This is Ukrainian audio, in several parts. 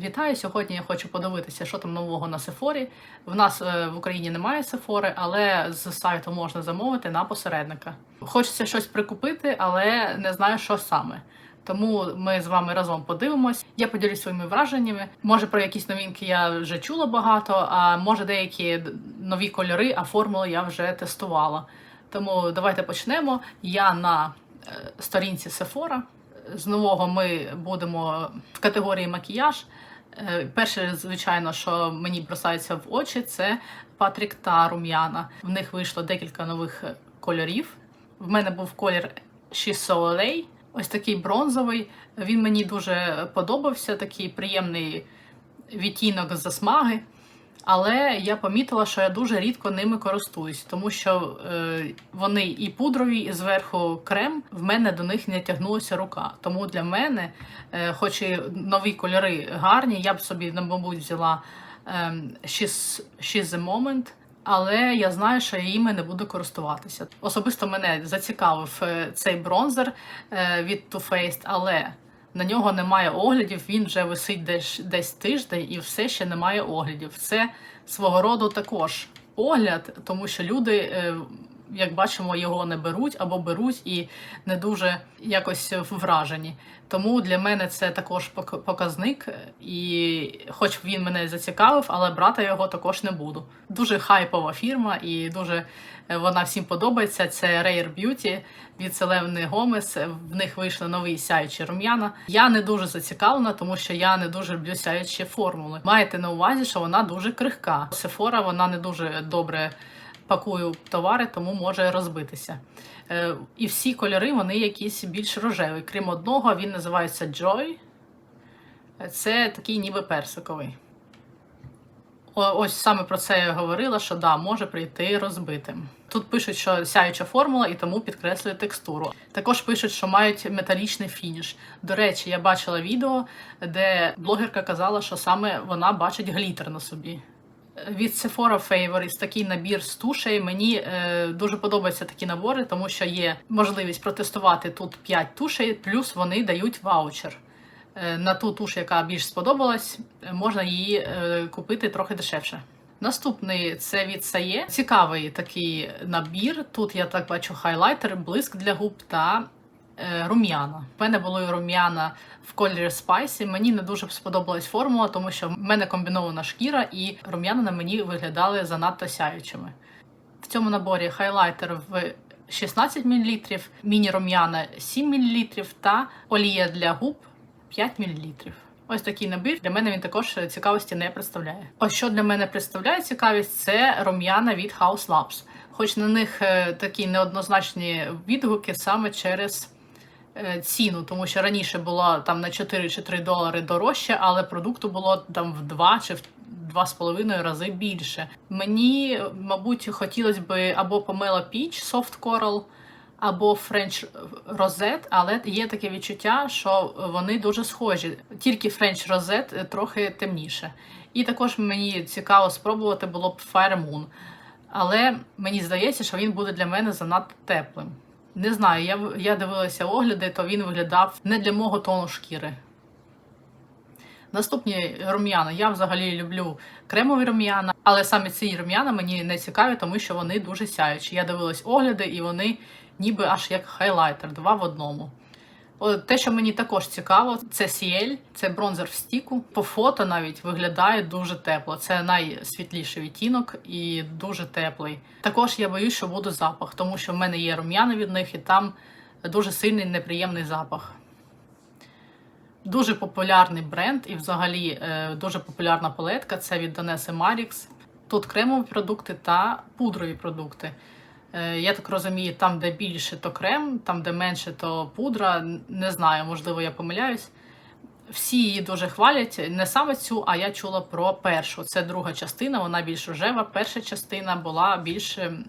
Вітаю! Сьогодні я хочу подивитися, що там нового на Сефорі. В нас е, в Україні немає Сефори, але з сайту можна замовити на посередника. Хочеться щось прикупити, але не знаю, що саме. Тому ми з вами разом подивимось. Я поділюсь своїми враженнями. Може, про якісь новинки я вже чула багато, а може деякі нові кольори, а формули я вже тестувала. Тому давайте почнемо. Я на е, сторінці Sephora. З нового ми будемо в категорії макіяж. Е, Перше, звичайно, що мені бросається в очі, це Патрік та рум'яна. В них вийшло декілька нових кольорів. В мене був колір She's So ось такий бронзовий. Він мені дуже подобався, такий приємний відтінок засмаги. Але я помітила, що я дуже рідко ними користуюсь, тому що е, вони і пудрові, і зверху крем. В мене до них не тягнулася рука. Тому для мене, е, хоч і нові кольори гарні, я б собі, мабуть, взяла е, She's, She's the Moment, але я знаю, що я їми не буду користуватися. Особисто мене зацікавив е, цей бронзер е, від Too Faced, але на нього немає оглядів, він вже висить десь, десь тиждень і все ще немає оглядів. Це свого роду також огляд, тому що люди, е, як бачимо, його не беруть або беруть і не дуже якось вражені. Тому для мене це також показник, і хоч він мене зацікавив, але брати його також не буду. Дуже хайпова фірма і дуже е, вона всім подобається. Це Rare Beauty від Селени Гомес. В них вийшли нові сяючі рум'яна. Я не дуже зацікавлена, тому що я не дуже люблю сяючі формули. Маєте на увазі, що вона дуже крихка. Sephora вона не дуже добре пакує товари, тому може розбитися. Е, І всі кольори вони якісь більш рожеві. Крім одного, він називається Joy. Це такий ніби персиковий. Ось саме про це я говорила, що да, може прийти розбитим. Тут пишуть, що сяюча формула і тому підкреслює текстуру. Також пишуть, що мають металічний фініш. До речі, я бачила відео, де блогерка казала, що саме вона бачить глітер на собі. Від Sephora Favorites такий набір з тушей. Мені е, дуже подобаються такі набори, тому що є можливість протестувати тут 5 тушей, плюс вони дають ваучер. Е, на ту туш, яка більш сподобалась, можна її е, купити трохи дешевше. Наступний це від Сає. Цікавий такий набір. Тут я так бачу хайлайтер, блиск для губ та рум'яна. В мене були рум'яна в кольорі спайсі. Мені не дуже сподобалась формула, тому що в мене комбінована шкіра, і рум'яна на мені виглядали занадто сяючими. В цьому наборі хайлайтер в 16 мл, міні-рум'яна 7 мл та олія для губ 5 мл. Ось такий набір. Для мене він також цікавості не представляє. Ось що для мене представляє цікавість, це рум'яна від House Labs. Хоч на них е, такі неоднозначні відгуки саме через е, ціну, тому що раніше було там на 4 чи 3 долари дорожче, але продукту було там в 2 чи в 2,5 рази більше. Мені, мабуть, хотілося би або Pomelo Peach Soft Coral, або French Rosette, але є таке відчуття, що вони дуже схожі. Тільки French Rosette трохи темніше. І також мені цікаво спробувати було б Fire Moon. Але мені здається, що він буде для мене занадто теплим. Не знаю, я, я дивилася огляди, то він виглядав не для мого тону шкіри. Наступні рум'яна. Я взагалі люблю кремові рум'яна, але саме ці рум'яна мені не цікаві, тому що вони дуже сяючі. Я дивилась огляди, і вони ніби аж як хайлайтер, два в одному. Те, що мені також цікаво, це Ciel, це бронзер в стіку. По фото навіть виглядає дуже тепло. Це найсвітліший відтінок і дуже теплий. Також я боюсь, що буде запах, тому що в мене є рум'яна від них, і там дуже сильний неприємний запах. Дуже популярний бренд і взагалі е, дуже популярна палетка це від Danesse Marix. Тут кремові продукти та пудрові продукти. Е, я так розумію, там, де більше, то крем, там, де менше, то пудра. Не знаю, можливо, я помиляюсь. Всі її дуже хвалять. Не саме цю, а я чула про першу. Це друга частина, вона більш рожева. Перша частина була більш ем,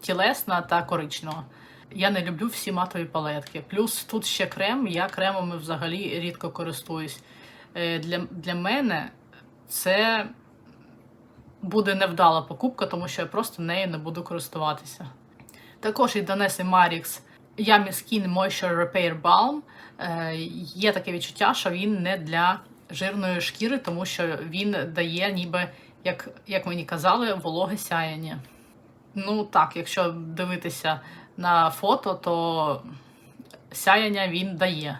тілесна та коричнева. Я не люблю всі матові палетки. Плюс тут ще крем, я кремами взагалі рідко користуюсь. Е, Для, для мене це буде невдала покупка, тому що я просто нею не буду користуватися. Також і Danesse Marix Yummy Skin Moisture Repair Balm. Е, Є таке відчуття, що він не для жирної шкіри, тому що він дає, ніби, як, як мені казали, вологе сяяння. Ну так, якщо дивитися на фото, то сяяння він дає.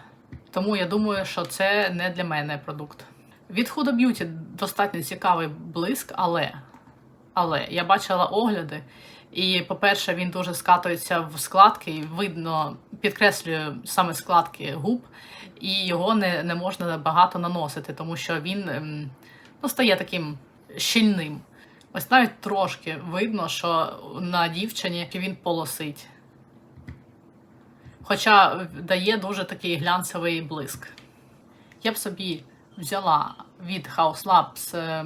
Тому я думаю, що це не для мене продукт. Від Huda Beauty достатньо цікавий блиск, але, але я бачила огляди, і, по-перше, він дуже скатується в складки, і видно, підкреслює саме складки губ, і його не, не можна багато наносити, тому що він ем, ну, стає таким щільним. Ось навіть трошки видно, що на дівчині він полосить. Хоча дає дуже такий глянцевий блиск. Я б собі взяла від House Labs е,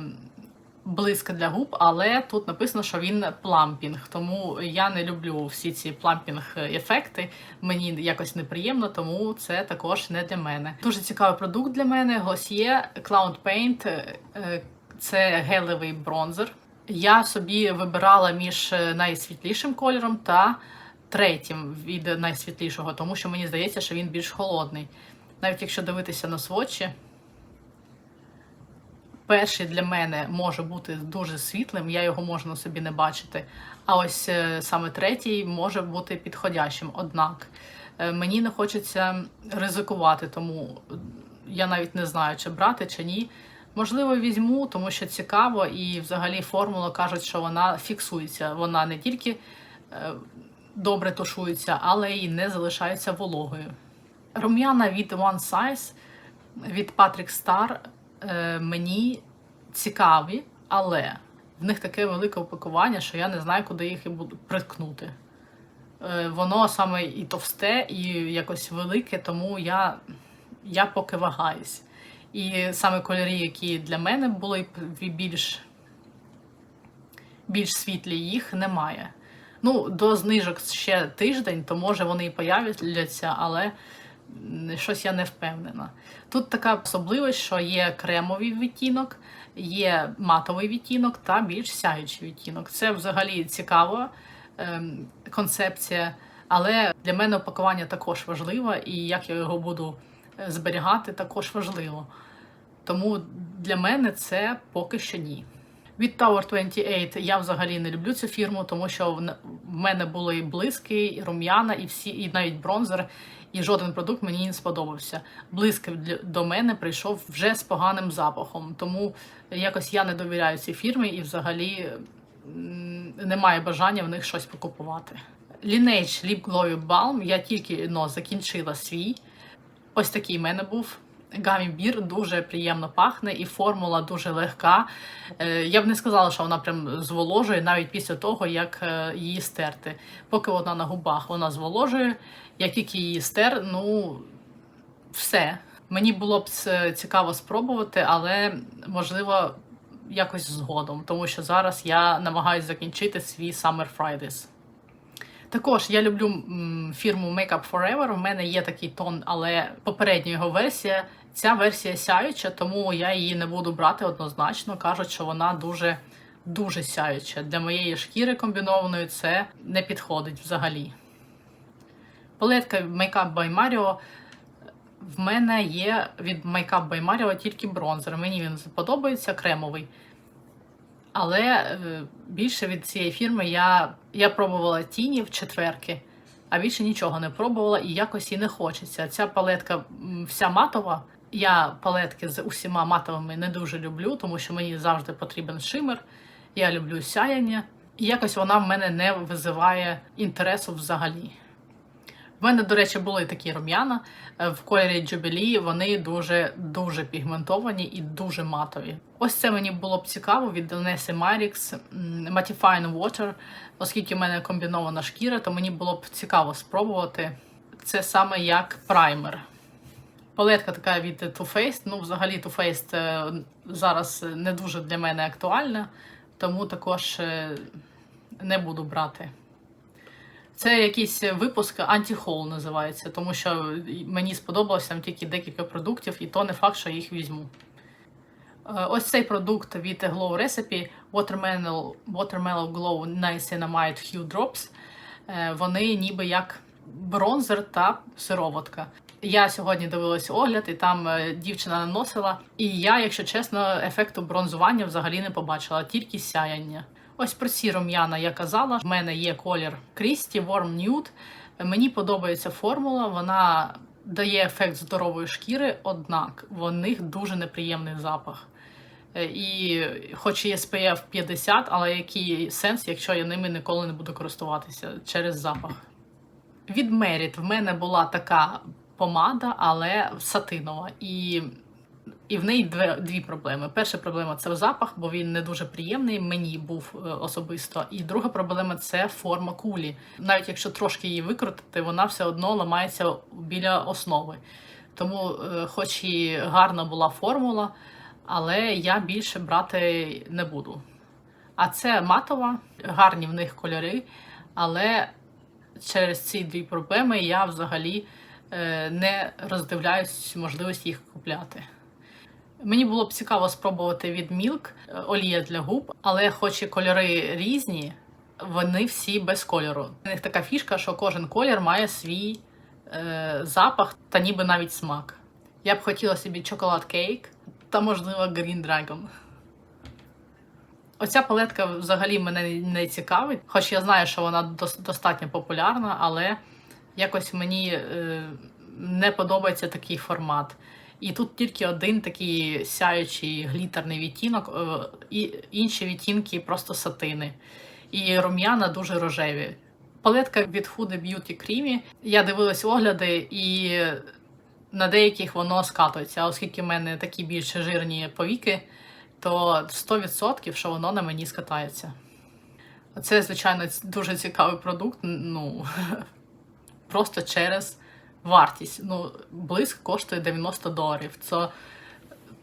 блиск для губ, але тут написано, що він плампінг. Тому я не люблю всі ці плампінг-ефекти. Мені якось неприємно, тому це також не для мене. Дуже цікавий продукт для мене. Glossier Cloud Paint. Е, Це гелевий бронзер. Я собі вибирала між найсвітлішим кольором та третім від найсвітлішого, тому що мені здається, що він більш холодний. Навіть якщо дивитися на свочі, перший для мене може бути дуже світлим, я його можу на собі не бачити. А ось е, саме третій може бути підходящим. Однак е, мені не хочеться ризикувати, тому я навіть не знаю, чи брати, чи ні. Можливо, візьму, тому що цікаво, і взагалі формула кажуть, що вона фіксується. Вона не тільки е, добре тушується, але й не залишається вологою. Рум'яна від One Size від Patrick Star е, мені цікаві, але в них таке велике упакування, що я не знаю, куди їх і буду приткнути. Е, воно саме і товсте, і якось велике, тому я, я поки вагаюсь. І саме кольори, які для мене були більш, більш світлі, їх немає. Ну, до знижок ще тиждень, то може вони і появляться, але щось я не впевнена. Тут така особливість, що є кремовий відтінок, є матовий відтінок та більш сяючий відтінок. Це взагалі цікава ем, концепція, але для мене опакування також важливо, і як я його буду е, зберігати, також важливо. Тому для мене це поки що ні. Від Tower 28 я взагалі не люблю цю фірму, тому що в мене були блиски, і рум'яна, і всі, і навіть бронзер, і жоден продукт мені не сподобався. Блиск до мене прийшов вже з поганим запахом, тому якось я не довіряю цій фірмі і взагалі немає бажання в них щось покупувати. Lineage Lip Glowy Balm я тільки но закінчила свій. Ось такий в мене був. Гамі-бір дуже приємно пахне, і формула дуже легка. Е, я б не сказала, що вона прям зволожує навіть після того, як е, її стерти. Поки вона на губах вона зволожує, як тільки її стер, ну все. Мені було б цікаво спробувати, але можливо якось згодом, тому що зараз я намагаюся закінчити свій Summer Fridays. Також я люблю фірму Makeup Forever. У мене є такий тон, але попередня його версія. Ця версія сяюча, тому я її не буду брати однозначно. Кажуть, що вона дуже дуже сяюча. Для моєї шкіри комбінованої це не підходить взагалі. Палетка Makeup by Mario. В мене є від Makeup by Mario тільки бронзер. Мені він подобається кремовий. Але е, більше від цієї фірми я я пробувала тіні в четверки, а більше нічого не пробувала і якось і не хочеться. Ця палетка вся матова. Я палетки з усіма матовими не дуже люблю, тому що мені завжди потрібен шимер. Я люблю сяяння, і якось вона в мене не визиває інтересу взагалі. В мене, до речі, були такі рум'яна е, в кольорі Jubilee, Вони дуже дуже пігментовані і дуже матові. Ось це мені було б цікаво від Донеси Marix Mattifying Water, оскільки в мене комбінована шкіра, то мені було б цікаво спробувати. Це саме як праймер. Палетка така від Too Faced. Ну, взагалі, Too Faced е, зараз не дуже для мене актуальна, тому також е, не буду брати. Це якийсь випуск антихол називається, тому що мені сподобалося там тільки декілька продуктів, і то не факт, що їх візьму. Е, ось цей продукт від Glow Recipe Watermelon, Watermelon Glow Niacinamide Hue Drops. Вони ніби як бронзер та сироватка. Я сьогодні дивилась огляд, і там е, дівчина наносила. І я, якщо чесно, ефекту бронзування взагалі не побачила, тільки сяяння. Ось про ці рум'яна я казала. В мене є колір Крісті Warm Nude. Мені подобається формула, вона дає ефект здорової шкіри, однак в них дуже неприємний запах. Е, І хоч і SPF 50, але який сенс, якщо я ними ніколи не буду користуватися через запах. Від Merit в мене була така помада, але сатинова. І, і в неї дві, дві проблеми. Перша проблема це запах, бо він не дуже приємний. Мені був е, особисто. І друга проблема це форма кулі. Навіть якщо трошки її викрутити, вона все одно ламається біля основи. Тому, е, хоч і гарна була формула, але я більше брати не буду. А це матова, гарні в них кольори, але через ці дві проблеми я взагалі е, не роздивляюсь можливість їх купляти. Мені було б цікаво спробувати від Milk е, олія для губ, але хоч і кольори різні, вони всі без кольору. У них така фішка, що кожен колір має свій е, запах та ніби навіть смак. Я б хотіла собі чоколад кейк та, можливо, Green Dragon. Оця палетка взагалі мене не цікавить, хоч я знаю, що вона достатньо популярна, але якось мені е, не подобається такий формат. І тут тільки один такий сяючий глітерний відтінок, е, і інші відтінки просто сатини. І рум'яна дуже рожеві. Палетка від Huda Beauty Creamy. Я дивилась огляди, і на деяких воно скатується, оскільки в мене такі більш жирні повіки, то 100% що воно на мені скатається. Це, звичайно, дуже цікавий продукт. Ну просто через вартість. Ну, блиск коштує 90 доларів. Це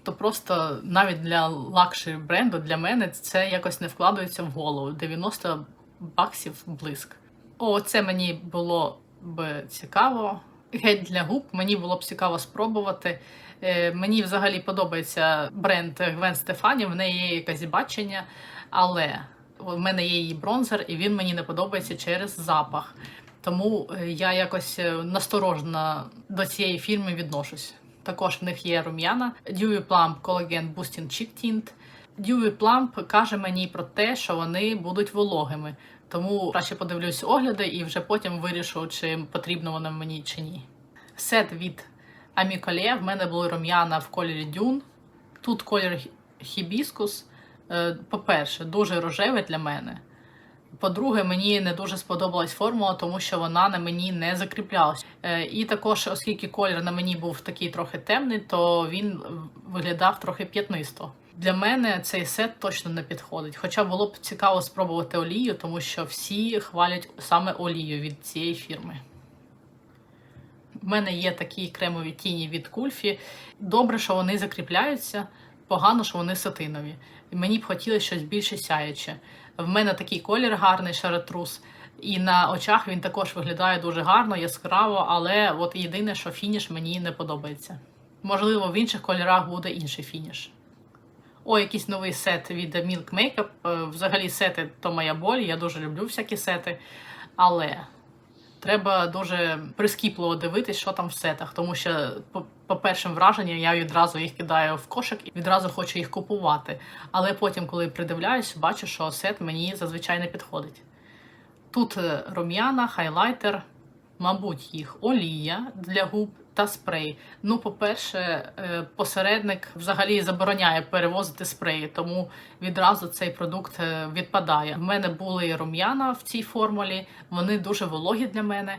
то просто навіть для лакшері бренду для мене це якось не вкладається в голову. 90 баксів блиск. О, це мені було б цікаво. Гель для губ мені було б цікаво спробувати. Е, мені взагалі подобається бренд Гвен Стефані, в неї є якесь бачення, але в мене є її бронзер, і він мені не подобається через запах. Тому е, я якось е, насторожно до цієї фірми відношусь. Також в них є рум'яна Dewy Plump Collagen Boosting Cheek Tint. Dewy Plump каже мені про те, що вони будуть вологими. Тому краще подивлюсь огляди і вже потім вирішу, чи потрібно воно мені чи ні. Сет від Аміколе. В мене були рум'яна в кольорі Дюн. Тут колір хібіскус. Е, По-перше, дуже рожевий для мене. По-друге, мені не дуже сподобалась формула, тому що вона на мені не закріплялась. Е, І також, оскільки колір на мені був такий трохи темний, то він виглядав трохи п'ятнисто. Для мене цей сет точно не підходить. Хоча було б цікаво спробувати олію, тому що всі хвалять саме олію від цієї фірми. У мене є такі кремові тіні від кульфі. Добре, що вони закріпляються, погано, що вони сатинові. І мені б хотілося щось більше сяюче. В мене такий колір гарний шаретрус, і на очах він також виглядає дуже гарно, яскраво, але от єдине, що фініш мені не подобається. Можливо, в інших кольорах буде інший фініш. О, якийсь новий сет від Milk Makeup. Е, Взагалі, сети то моя боль. Я дуже люблю всякі сети. Але треба дуже прискіпливо дивитись, що там в сетах, тому що по, по першим враженням я відразу їх кидаю в кошик і відразу хочу їх купувати. Але потім, коли придивляюсь, бачу, що сет мені зазвичай не підходить. Тут е, рум'яна, хайлайтер, мабуть, їх олія для губ та спрей. Ну, по-перше, е, посередник взагалі забороняє перевозити спреї, тому відразу цей продукт е, відпадає. У мене були рум'яна в цій формулі, вони дуже вологі для мене.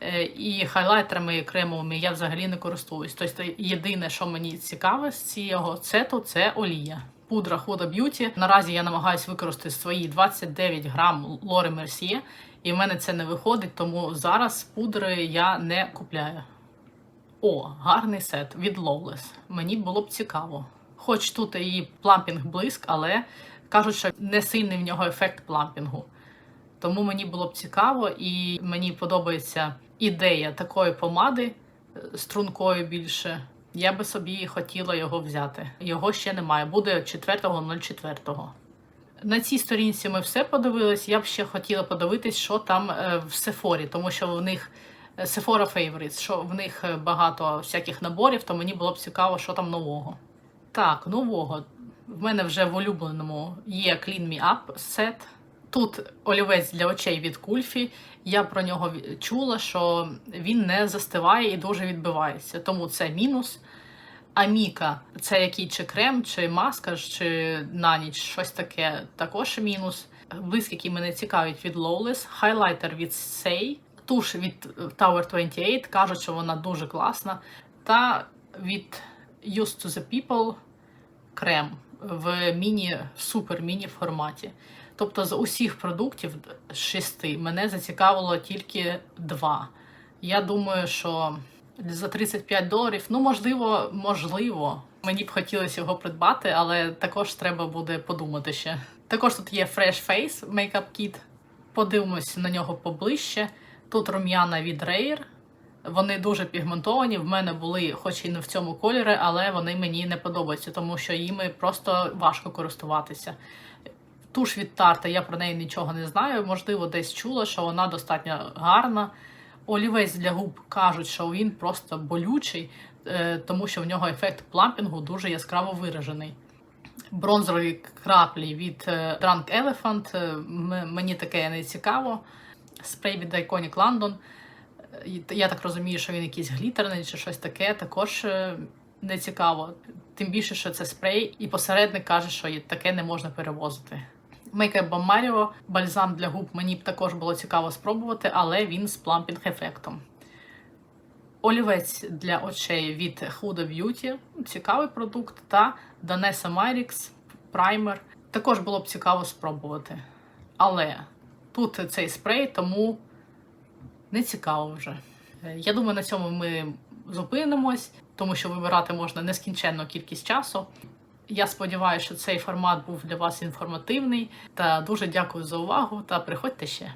Е, І хайлайтерами кремовими я взагалі не користуюсь. Тобто єдине, що мені цікаве з цього сету, це олія. Пудра Huda Beauty. Наразі я намагаюся використати свої 29 грам Лори Mercier, і в мене це не виходить, тому зараз пудри я не купляю. О, гарний сет від Lawless. Мені було б цікаво. Хоч тут і плампінг блиск, але кажуть, що не сильний в нього ефект плампінгу. Тому мені було б цікаво, і мені подобається ідея такої помади е, стрункою більше. Я би собі хотіла його взяти. Його ще немає. Буде 4.04. На цій сторінці ми все подивились. Я б ще хотіла подивитись, що там е, в Сефорі, тому що в них Sephora Favorites, що в них е, багато всяких наборів, то мені було б цікаво, що там нового. Так, нового. В мене вже в улюбленому є Clean Me Up сет. Тут олівець для очей від Кульфі. Я про нього чула, що він не застиває і дуже відбивається. Тому це мінус. А Міка це який чи крем, чи маска, чи на ніч щось таке, також мінус. Блискітки мене цікавить від Lawless, хайлайтер від Say, туш від е, Tower 28, кажуть, що вона дуже класна. Та від Used to the People крем в міні, супер міні форматі. Тобто з усіх продуктів шести мене зацікавило тільки два. Я думаю, що за 35 доларів, ну можливо, можливо. Мені б хотілося його придбати, але також треба буде подумати ще. Також тут є Fresh Face Makeup Kit. Подивимось на нього поближче. Тут рум'яна від Rare. Вони дуже пігментовані. В мене були, хоч і не в цьому кольорі, але вони мені не подобаються, тому що їми просто важко користуватися. Туш від Тарта, я про неї нічого не знаю. Можливо, десь чула, що вона достатньо гарна. Олівець для губ кажуть, що він просто болючий, е, тому що в нього ефект плампінгу дуже яскраво виражений. Бронзові краплі від е, Drunk Elephant. е, Мені таке не цікаво. Спрей від Iconic London. Я так розумію, що він якийсь глітерний чи щось таке, також е, не цікаво. Тим більше, що це спрей, і посередник каже, що таке не можна перевозити. Makeup Mario, бальзам для губ мені б також було цікаво спробувати, але він з плампінг ефектом. Олівець для очей від Huda Beauty, цікавий продукт, та Danessa Myrix праймер. Також було б цікаво спробувати. Але тут цей спрей, тому не цікаво вже. Е, Я думаю, на цьому ми зупинимось, тому що вибирати можна нескінченну кількість часу. Я сподіваюся, що цей формат був для вас інформативний. Та дуже дякую за увагу та приходьте ще.